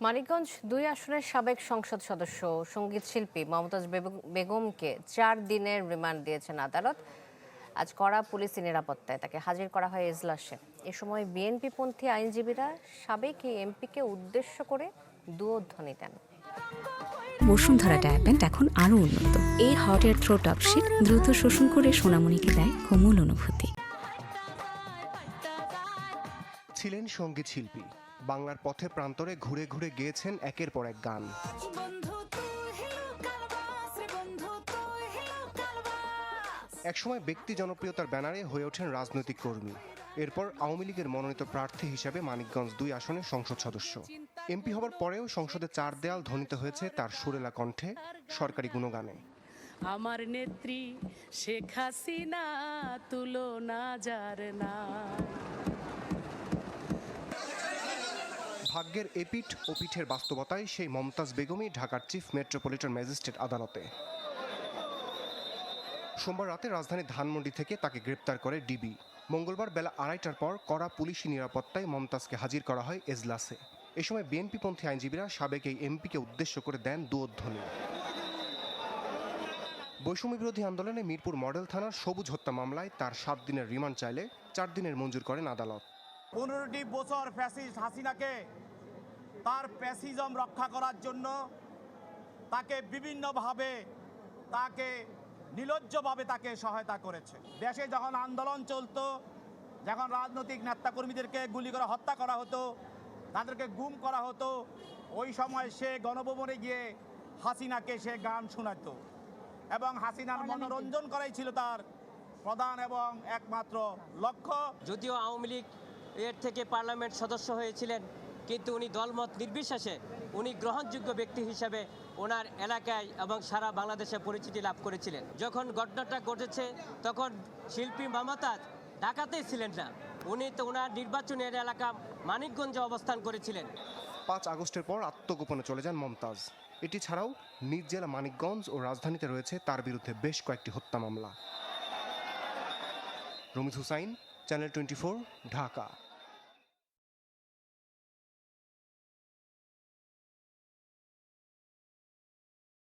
মানিকগঞ্জ দুই আসনের সাবেক সংসদ সদস্য সংগীত শিল্পী মমতাজ বেগ- বেগমকে চার দিনের রিমান্ড দিয়েছেন আদালত। আজ কড়া পুলিশি নিরাপত্তায় তাকে হাজির করা হয় এজলাসে। এ সময় বিএনপি পন্থী আইনজীবীরা সাবেক এই এমপিকে উদ্দেশ্য করে দুধ্বনি দেন। বসুন্ধরা ডায়াপেন্ট এখন আরও উন্নত। এই হট এয়ার থ্রো টপ দ্রুত শোষণ করে সোনামণিকে দেয় কোমল অনুভূতি। ছিলেন সংগীত শিল্পী। বাংলার পথে প্রান্তরে ঘুরে ঘুরে গেয়েছেন একের পর এক গান। একসময় ব্যক্তি জনপ্রিয়তার ব্যানারে হয়ে ওঠেন রাজনৈতিক কর্মী। এরপর আওয়ামী লীগের মনোনীত প্রার্থী হিসেবে মানিকগঞ্জ দুই আসনের সংসদ সদস্য। এমপি হবার পরেও সংসদে চার দেয়াল ধ্বনিত হয়েছে তার সুরেলা কণ্ঠে সরকারি গুণগানে। আমার নেত্রী শেখ হাসিনা তুলনা যার না ভাগ্যের এপিঠ ও পিঠের বাস্তবতায় সেই মমতাজ বেগমই ঢাকার চিফ মেট্রোপলিটন ম্যাজিস্ট্রেট আদালতে। সোমবার রাতে রাজধানীর ধানমন্ডি থেকে তাকে গ্রেপ্তার করে ডিবি। মঙ্গলবার বেলা আড়াইটার পর কড়া পুলিশি নিরাপত্তায় মমতাজকে হাজির করা হয় এজলাসে। এ সময় বিএনপিপন্থী আইনজীবীরা সাবেক এই এমপিকে উদ্দেশ্য করে দেন দুধ্বনি বৈষম্য বিরোধী আন্দোলনে মিরপুর মডেল থানার সবুজ হত্যা মামলায় তার সাত দিনের রিমান্ড চাইলে চার দিনের মঞ্জুর করেন আদালত। পনেরোটি বছর ফ্যাসিস্ট হাসিনাকে তার প্যাসিজম রক্ষা করার জন্য তাকে বিভিন্নভাবে তাকে নিলজ্জভাবে তাকে সহায়তা করেছে। দেশে যখন আন্দোলন চলতো যখন রাজনৈতিক নেতাকর্মীদেরকে গুলি করে হত্যা করা হতো তাদেরকে গুম করা হতো ওই সময় সে গণভবনে গিয়ে হাসিনাকে সে গান শোনাতো এবং হাসিনার মনোরঞ্জন করাই ছিল তার প্রধান এবং একমাত্র লক্ষ্য। যদিও আওয়ামী লীগ এর থেকে পার্লামেন্ট সদস্য হয়েছিলেন কিন্তু উনি দলমত নির্বিশেষে উনি গ্রহণযোগ্য ব্যক্তি হিসেবে ওনার এলাকায় এবং সারা বাংলাদেশে পরিচিতি লাভ করেছিলেন। যখন ঘটনাটা ঘটেছে, তখন শিল্পী মমতাজ ঢাকাতেই ছিলেন না। উনি তো ওনার নির্বাচনের এলাকা মানিকগঞ্জে অবস্থান করেছিলেন। পাঁচ আগস্টের পর আত্মগোপনে চলে যান মমতাজ। এটি ছাড়াও নিজ জেলা মানিকগঞ্জ ও রাজধানীতে রয়েছে তার বিরুদ্ধে বেশ কয়েকটি হত্যা মামলা। Ramiz Hussain, channel twenty Dhaka.